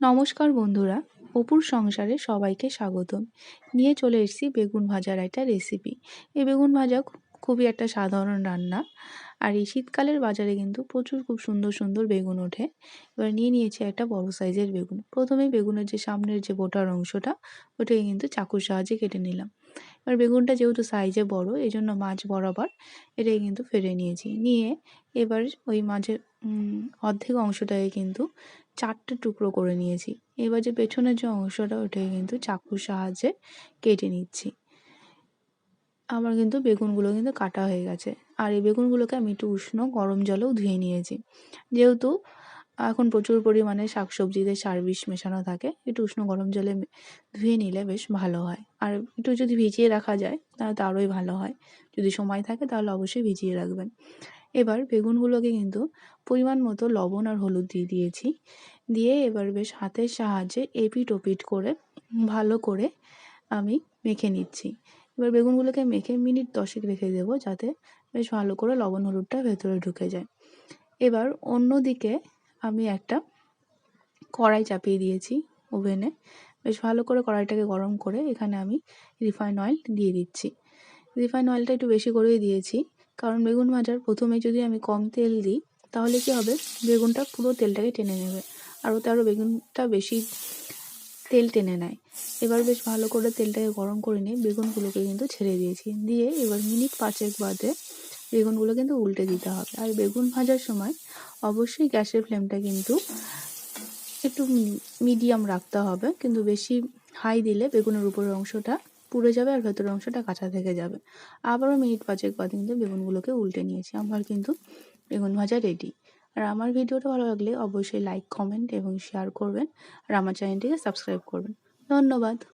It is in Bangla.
নমস্কার বন্ধুরা, অপুর সংসারে সবাইকে স্বাগতম। নিয়ে চলে এসেছি বেগুন ভাজার একটা রেসিপি এই বেগুন ভাজা খুবই একটা সাধারণ রান্না। আর এই শীতকালের বাজারে কিন্তু প্রচুর খুব সুন্দর সুন্দর বেগুন ওঠে। এবার নিয়ে নিয়েছি একটা বড় সাইজের বেগুন। প্রথমে বেগুনের যে সামনের যে বোটার অংশটা, ওটাকে কিন্তু চাকুর সাহায্যে কেটে নিলাম। এবার বেগুনটা যেহেতু সাইজে বড় এই জন্য মাছ বরাবর এটাকে কিন্তু ফেলে নিয়েছি। নিয়ে এবার ওই মাছের অর্ধেক অংশটাকে কিন্তু চারটে টুকরো করে নিয়েছি। এবার যে পেছনের যে অংশটা, ওটাকে কিন্তু চাকুর সাহায্যে কেটে নিচ্ছি। আমার কিন্তু বেগুনগুলো কিন্তু কাটা হয়ে গেছে। আর এই বেগুনগুলোকে আমি একটু উষ্ণ গরম জলেও ধুয়ে নিয়েছি। যেহেতু এখন প্রচুর পরিমাণে শাকসবজিতে সার বিষ মেশানো থাকে, একটু উষ্ণ গরম জলে ধুয়ে নিলে বেশ ভালো হয়। আর একটু যদি ভিজিয়ে রাখা যায়, তাহলে তো আরোই ভালো হয়। যদি সময় থাকে, তাহলে অবশ্যই ভিজিয়ে রাখবেন। এবার বেগুনগুলোকে কিন্তু পরিমাণ মতো লবণ আর হলুদ দিয়ে দিয়েছি। দিয়ে এবার বেশ হাতের সাহায্যে এপিট ওপিট করে, ভালো করে আমি মেখে নিচ্ছি। এবার বেগুনগুলোকে মেখে মিনিট দশেক রেখে দেবো যাতে বেশ ভালো করে লবণ হলুদটা ভেতরে ঢুকে যায়। এবার অন্যদিকে আমি একটা কড়াই চাপিয়ে দিয়েছি ওভেনে। বেশ ভালো করে কড়াইটাকে গরম করে এখানে আমি রিফাইন অয়েল দিয়ে দিচ্ছি। রিফাইন অয়েলটা একটু বেশি করেই দিয়েছি, কারণ বেগুন ভাজার প্রথমে যদি আমি কম তেল দিই, তাহলে কি হবে? বেগুনটা পুরো তেলটাকে টেনে নেবে। আর ওতে আরও বেগুনটা বেশি তেল টেনে নেয়। এবার বেশ ভালো করে তেলটাকে গরম করে নিয়ে বেগুনগুলোকে কিন্তু ছেড়ে দিয়েছি। দিয়ে এবার মিনিট পাঁচেক বাদে বেগুনগুলো কিন্তু উল্টে দিতে হবে। আর বেগুন ভাজার সময় অবশ্যই গ্যাসের ফ্লেমটা কিন্তু একটু মিডিয়াম রাখতে হবে। কিন্তু বেশি হাই দিলে বেগুনের উপরের অংশটা পুড়ে যাবে আর ভেতরের অংশটা কাঁচা থেকে যাবে। আবারও মিনিট পাঁচেক বাদে কিন্তু বেগুনগুলোকে উল্টে নিয়েছি। আমার কিন্তু বেগুন ভাজা রেডি আর আমার ভিডিওটা ভালো লাগলে অবশ্যই লাইক কমেন্ট এবং শেয়ার করবেন। আর আমার চ্যানেলটিকে সাবস্ক্রাইব করবেন। ধন্যবাদ।